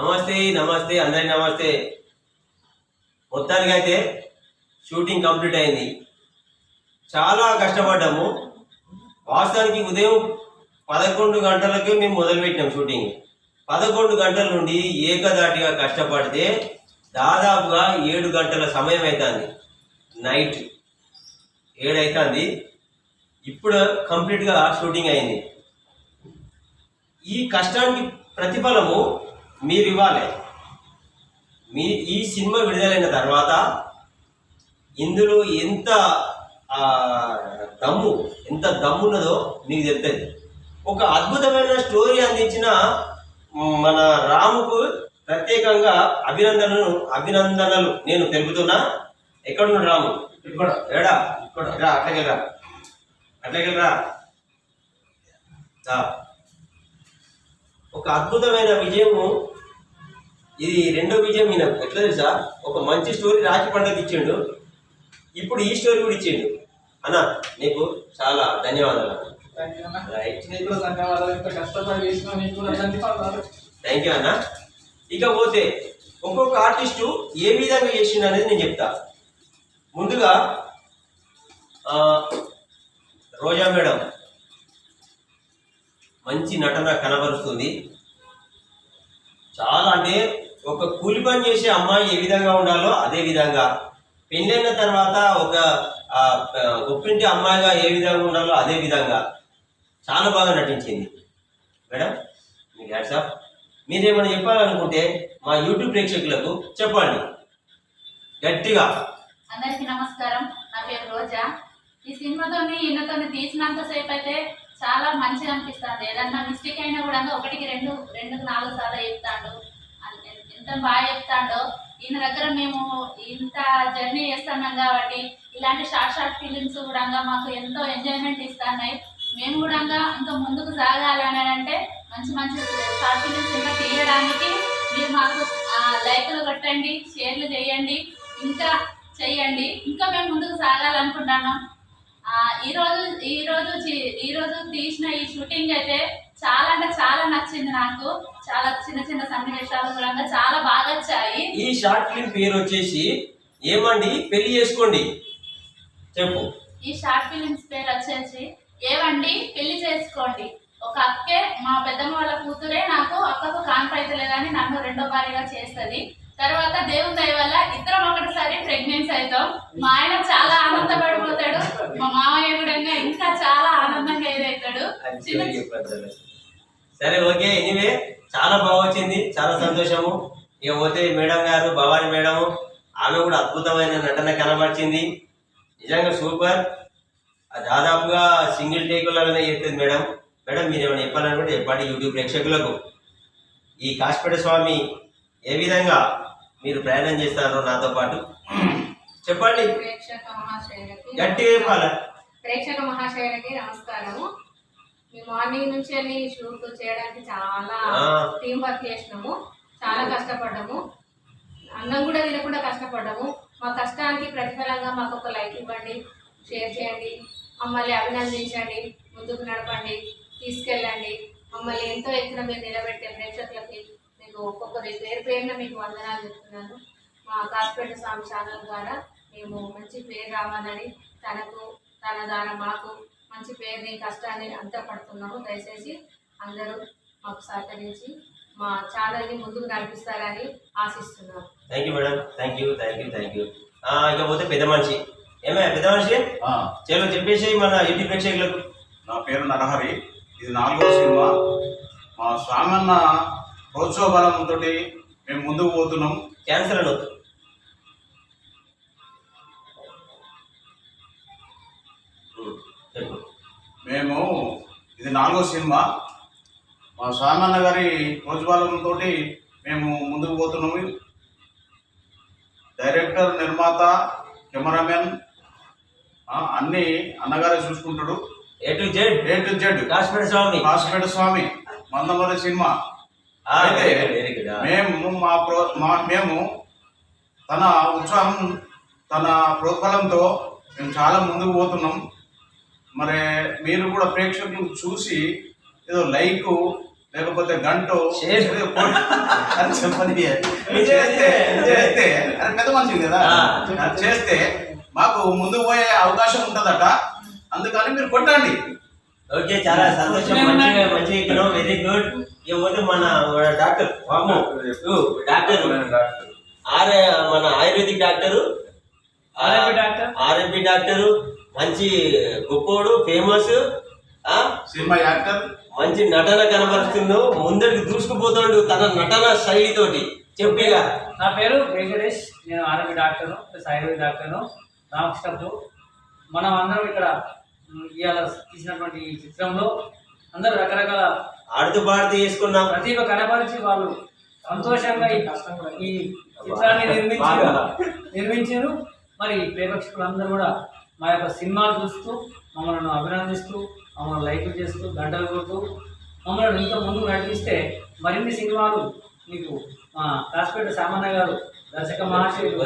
నమస్తే నమస్తే అందరికి నమస్తే. మొత్తానికి అయితే షూటింగ్ కంప్లీట్ అయింది. చాలా కష్టపడ్డాము. వాస్తవానికి ఉదయం పదకొండు గంటలకే మేము మొదలుపెట్టినాం షూటింగ్. పదకొండు గంటల నుండి ఏకదాటిగా కష్టపడితే దాదాపుగా ఏడు గంటల సమయం అవుతుంది నైట్ ఏడైతుంది. ఇప్పుడు కంప్లీట్గా షూటింగ్ అయింది. ఈ కష్టానికి ప్రతిఫలము మీరు ఇవ్వాలి మీ ఈ సినిమా విడుదలైన తర్వాత ఇందులో ఎంత దమ్ము ఎంత దమ్ము ఉన్నదో మీకు తెలుస్తుంది. ఒక అద్భుతమైన స్టోరీ అందించిన మన రాముకు ప్రత్యేకంగా అభినందనలు అభినందనలు నేను తెలుపుతున్నా ఎక్కడున్నాడు రాము? ఇక్కడ. ఏడా ఇక్కడ. రా అట్లకి రా అట్లకి రా రా. ఒక అద్భుతమైన విజయము. ఇది రెండో విజయం ఈయన ఎట్లా తెలుసా? ఒక మంచి స్టోరీ రాఖీ పండుగ ఇచ్చిండు. ఇప్పుడు ఈ స్టోరీ కూడా ఇచ్చిండు. అన్న నీకు చాలా ధన్యవాదాలు. థ్యాంక్ యూ అన్న. ఇకపోతే ఒక్కొక్క ఆర్టిస్టు ఏ విధంగా చేసిండు అనేది నేను చెప్తా. ముందుగా రోజా మేడం. మంచి నటన కనబరుస్తుంది. చాలా అంటే ఒక కూలి పని చేసే అమ్మాయి ఏ విధంగా ఉండాలో అదే విధంగా. పెళ్ళైన తర్వాత ఒక ఒప్పింటి అమ్మాయిగా ఏ విధంగా ఉండాలో అదే విధంగా. చాలా బాగా నటించింది. మేడం మీకు హ్యాట్సాప్ మీరేమైనా చెప్పాలనుకుంటే మా యూట్యూబ్ ప్రేక్షకులకు చెప్పండి. గట్టిగా. అందరికీ నమస్కారం. నా పేరు రోజా. ఈ సినిమాతోని ఈయనతోని తీసినంత సేపు అయితే చాలా మంచిగా అనిపిస్తుంది. ఏదన్నా మిస్టేక్ అయినా కూడా ఒకటికి రెండు రెండు నాలుగు సార్లు చెప్తాడు. ఎంత బాగా చెప్తాడో. ఈయన దగ్గర మేము ఇంత జర్నీ చేస్తున్నాం కాబట్టి ఇలాంటి షార్ట్ షార్ట్ ఫిలిమ్స్ కూడా మాకు ఎంతో ఎంజాయ్మెంట్ ఇస్తున్నాయి. మేము కూడా ఇంకా ముందుకు సాగాలి అని అంటే మంచి మంచి షార్ట్ ఫిలిమ్స్ ఇంకా తీయడానికి మీరు మాకు లైక్లు కొట్టండి షేర్లు చేయండి ఇంకా చెయ్యండి. ఇంకా మేము ముందుకు సాగాలనుకుంటున్నాం. ఈ రోజు ఈ రోజు ఈ రోజు తీసిన ఈ షూటింగ్ అయితే చాలా అంటే చాలా నచ్చింది నాకు. చాలా చిన్న చిన్న సన్నివేశాలు కూడా చాలా బాగా వచ్చాయి. ఈ షార్ట్ ఫిల్మ్ పేరు వచ్చేసి ఏమండి? పెళ్ళి చేసుకోండి. చెప్పు. ఈ షార్ట్ ఫిలిమ్స్ పేరు వచ్చేసి ఏవండి? పెళ్ళి చేసుకోండి. ఒక అక్కే మా పెద్దమ్మ వాళ్ళ కూతురే నాకు అక్కకు కాన్పు లేదని నన్ను రెండో భార్యగా చేస్తుంది. తర్వాత దేవుని దయ వల్ల ఇద్దరం ఒకటిసారి ప్రెగ్నెన్సీ అవుతాం. మా ఆయన చాలా ఆనందపడిపోతాడు. మా మామయ్య కూడా ఇంకా చాలా ఆనందంగా ఎదురవుతాడు చెప్పొద్దు. సరే ఓకే. ఎనీవే చాలా బాగా వచ్చింది. చాలా సంతోషము. ఇక పోతే మేడం గారు భవాని మేడం ఆమె కూడా అద్భుతమైన నటన కనబరిచింది. నిజంగా సూపర్. దాదాపుగా సింగిల్ టేకులనే చెప్తుంది మేడం. మేడం మీరు ఏమైనా చెప్పాలనుకుంటే చెప్పండి యూట్యూబ్ ప్రేక్షకులకు. ఈ కాశపేట స్వామి ఏ విధంగా మీరు ప్రయాణం చేస్తారో నాతో పాటు. చెప్పండి. చెప్పాలా? ప్రేక్షక మహాశయులకి నమస్కారము. మేము మార్నింగ్ నుంచి వెళ్ళి షూట్ చేయడానికి చాలా. టీం వర్క్ చేసినాము. చాలా కష్టపడ్డాము. అన్నం కూడా తినకుండా కష్టపడ్డాము. మా కష్టానికి ప్రతిఫలంగా మాకు ఒక లైక్ ఇవ్వండి షేర్ చేయండి మమ్మల్ని అభినందించండి ముందుకు నడపండి తీసుకెళ్ళండి. మమ్మల్ని ఎంతో ఎత్తున మీరు నిలబెట్టే ప్రేక్షకులకి. మీకు ఒక్కొక్కరి పేరు పేరున మీకు వందనాలు చెప్తున్నాను. మా కాస్పేట స్వామి ఛానల్ ద్వారా మేము మంచి పేరు రావాలని తనకు తన ద్వారా మాకు మంచి పేరుని కష్టాన్ని అంతా పడుతున్నాము. దయచేసి అందరూ మాకు సహకరించి మా ఛానల్ని ముందుకు నడిపిస్తారని ఆశిస్తున్నాను thank you madam thank you thank you thank you ఇక పోతే పెద్ద మనిషి. ఏమే పెద్ద మనిషి? చలో చెప్పేసి మన యూట్యూబ్ ప్రేక్షకులకు. నా పేరు నరహరి. ఇది నాలుగో సినిమా. మా స్వామన్న ప్రోత్సాహ బలంతో మేము ముందుకు పోతున్నాం. క్యాన్సర్ చెప్పు. మేము ఇది నాలుగో సినిమా. మా స్వామన్న గారి ప్రోత్సాహంతో మేము ముందుకు పోతున్నాము డైరెక్టర్ నిర్మాత కెమెరామెన్ అన్నీ అన్నగారే చూసుకుంటాడు. A to Z. A to Z. Kashmir Swamy. Kasipet Swamy Mandamalli cinema. అయితే. మేము మా ప్రో మా మేము తన ఉత్సాహం తన ప్రోత్బలంతో మేము చాలా ముందుకు పోతున్నాం. మరి మీరు కూడా ప్రేక్షకులు చూసి ఏదో లైక్ లేకపోతే గంటు. అది చెప్పని చేస్తే చేస్తే అది పెద్ద మనిషి కదా. చేస్తే మాకు ముందు పోయే అవకాశం ఉంటుందట. అందుకని మీరు కొట్టండి. ఓకే చాలా సంతోషం. మంచిగా మంచిగా ఎక్కినావు వెరీ గుడ్ ఇకపోతే మన డాక్టర్ వాము డాక్టర్ ఆర్ మన ayurvedic doctor. Doctor. RMP doctor. మంచి గొప్పోడు ఫేమస్. Cinema actor. మంచి నటన కనబరుస్తున్నావు ముందరికి దూసుకుపోతాడు తన నటన శైలితోటి. చెప్పిగా నా పేరు వెంకటేష్. నేను ఆరోగ్య డాక్టర్ను ప్లస్ ఆయుర్వేద డాక్టర్ను. రామకృష్ణపు మనం అందరం ఇక్కడ ఇవాళ తీసినటువంటి ఈ చిత్రంలో అందరూ రకరకాల ఆడుతూ పాడుతూ చేసుకున్నాం. ప్రతిభ కనపరిచి వాళ్ళు సంతోషంగా ఈ ఈ చిత్రాన్ని నిర్మించారు. నిర్మించారు. మరి ప్రేక్షకులందరూ కూడా మా యొక్క సినిమాలు చూస్తూ మమ్మల్ని అభినందిస్తూ మమ్మల్ని లైక్ చేస్తూ గంటలు కొడుతూ మమ్మల్ని ఇంకా ముందుకు నడిపిస్తే మరిన్ని సినిమాలు మీకు మా కాసిపేట సామాన్య గారు దర్శక మహాశయులు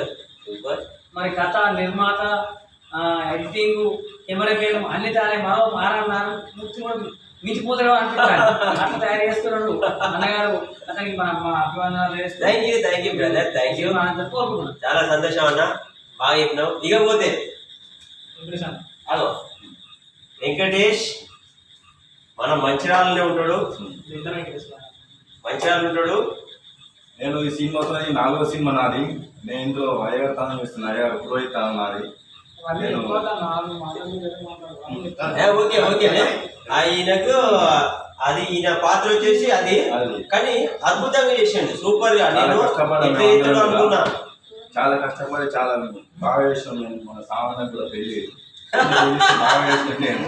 మరి కథ నిర్మాత ఎడిటింగ్ కెమెరా గేమ్ అన్ని తయారై మరో మారన్నారు. ముక్తి కూడా మించిపోతాడు అనిపిస్తాడు అట్లా తయారు చేస్తున్నాడు అన్నగారు. అతనికి మన మా అభిమానాలు thank you thank you brother thank you అని చెప్పి కోరుకుంటున్నాను చాలా సంతోషం అన్న. బాగా చెప్పినావు. ఇకపోతే హలో. వెంకటేష్ మన మంచిర్యాలనే ఉంటాడు. మంచిర్యాల ఉంటాడు. నేను ఈ సినిమాతో ఈ నాలుగో సినిమా నాది. నేను ఇందులో అయ్యగారు తాను చేస్తున్నా అయ్యగారు పురోహిత్ తాను నాది. Okay okay. ఆయనకు అది ఈయన పాత్ర వచ్చేసి అది. అది. కానీ అద్భుతంగా చేసిండు సూపర్గా. చాలా నేను. అనుకున్నా. చాలా కష్టపడి చాలా బాగా చేసినాం నేను మన సామాన్య కూడా పెళ్ళి చేసి బాగా చేసిన నేను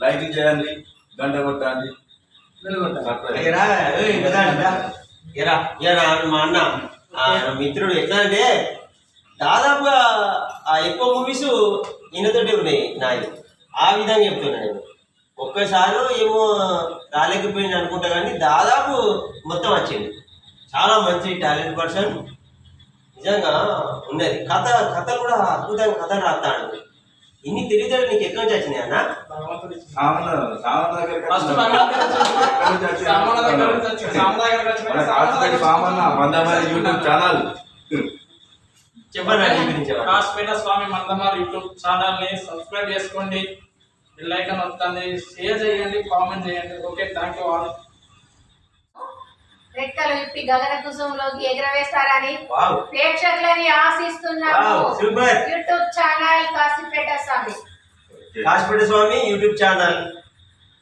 లైక్ చేయండి గంట కొట్టండి. ఇరా, మా అన్న. ఆ, నా మిత్రుడు ఎట్లా అంటే దాదాపుగా ఆ ఎక్కువ మూవీస్ ఈయనతోటి ఉన్నాయి నాయి ఆ విధంగా చెప్తున్నా నేను. ఒక్కసారి ఏమో రాలేకపోయింది అనుకుంటా కానీ దాదాపు మొత్తం వచ్చింది చాలా మంచి టాలెంట్ పర్సన్. నిజంగా ఉన్నది. కథ కథ కూడా అద్భుతంగా కథ రాస్తాడు. ఇన్ని తెలియదు నీకు ఎక్కడి నుంచి వచ్చినాయి అన్న? ఫస్ట్ యూట్యూబ్ ఛానల్ చెప్పండి. కాసిపేట స్వామి మందమార్ యూట్యూబ్ ఛానల్ని సబ్స్క్రైబ్ చేసుకోండి. బెల్ ఐకాన్ వస్తుంది షేర్ చేయండి కామెంట్ చేయండి. ఓకే థ్యాంక్ యూ ఆల్ రెక్కలు విప్పి గగన కుసుంలోకి ఎగరవేస్తారని ప్రేక్షకులని ఆశిస్తున్నాము. Super. YouTube channel Kasipet Swamy. Kasipet Swamy YouTube channel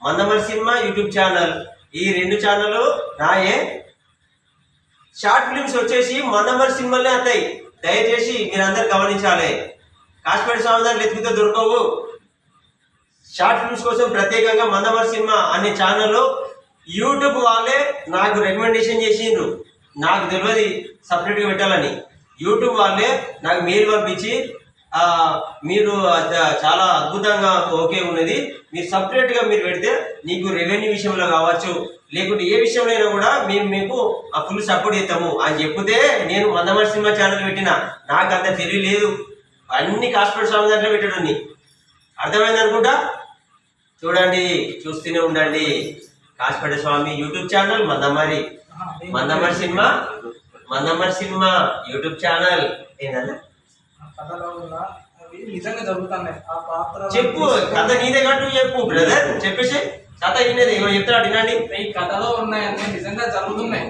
Mandamarri cinema YouTube channel. ఈ రెండు ఛానల్ నాయే. షార్ట్ ఫిల్మ్స్ వచ్చేసి మందమరి సినిమాలే వస్తాయి. దయచేసి మీరందరూ గమనించాలి. కాశీపేట స్వామి దాంట్లో ఎత్తుకుతే దొరకవు. షార్ట్ ఫిల్మ్స్ కోసం ప్రత్యేకంగా మందమరి సినిమా అనే ఛానల్లో యూట్యూబ్ వాళ్ళే నాకు రికమెండేషన్ చేసిండ్రు. నాకు తెలియదు సపరేట్గా పెట్టాలని. యూట్యూబ్ వాళ్ళే నాకు మెయిల్ పంపించి మీరు చాలా అద్భుతంగా ఓకే ఉన్నది. మీరు సపరేట్గా మీరు పెడితే నీకు రెవెన్యూ విషయంలో కావచ్చు లేకుంటే ఏ విషయంలో అయినా కూడా మేము మీకు ఆ ఫుల్ సపోర్ట్ చేస్తాము. అని చెప్తే నేను మందమరి సినిమా ఛానల్ పెట్టిన. నాకు అంత తెలియలేదు. అన్ని కాస్పెట్ స్వామి దాంట్లో పెట్టాడు అర్థమైంది అనుకుంటా? చూడండి చూస్తూనే ఉండండి. Kasipet Swamy YouTube channel Mandamarri. Mandamarri cinema. Mandamarri cinema YouTube channel. ఏంటన్నా నిజంగా జరుగుతున్నాయి. ఆ పాత్ర చెప్పు కథ నీదే కట్టు చెప్పు బ్రదర్ చెప్పేసి కథ వినేది ఏమో చెప్తాడు వినండి ఈ కథలో ఉన్నాయన్నీ నిజంగా జరుగుతున్నాయి.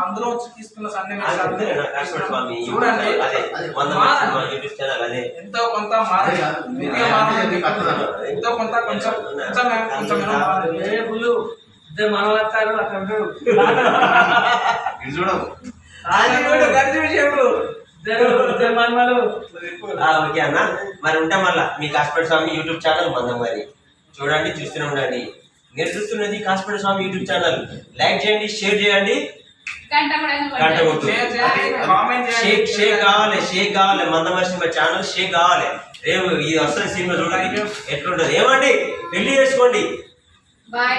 అందులో తీసుకున్న సన్నివేశాలు అంతేనా? కాసిపేట స్వామి యూట్యూబ్ చూడండి. ఛానల్ అదే మందమరి సినిమా యూట్యూబ్ ఛానల్ అదే. ఎంతో కొంత ఎంతో కొంత కొంచెం కొంచెం కొంచెం ఇద్దరు మనవత్తారు. ఇది చూడవు. ఓకే అన్న. మరి ఉంటాం మళ్ళా. మీ కాసిపేట స్వామి యూట్యూబ్ ఛానల్ మందమరి చూడండి చూస్తూనే ఉండండి. మీరు చూస్తున్నది Kasipet Swamy YouTube channel. Like చేయండి షేర్ చేయండి. గంట కొట్టు. షేక్ చేయండి షేక్ కావాలి షేక్ కావాలి. మందమరి సినిమా ఛానల్ షేక్ కావాలి. రేపు ఇది వస్తుంది సినిమా చూడండి ఎట్లుంటది? ఏమండి? పెళ్ళి చేసుకోండి. బాయ్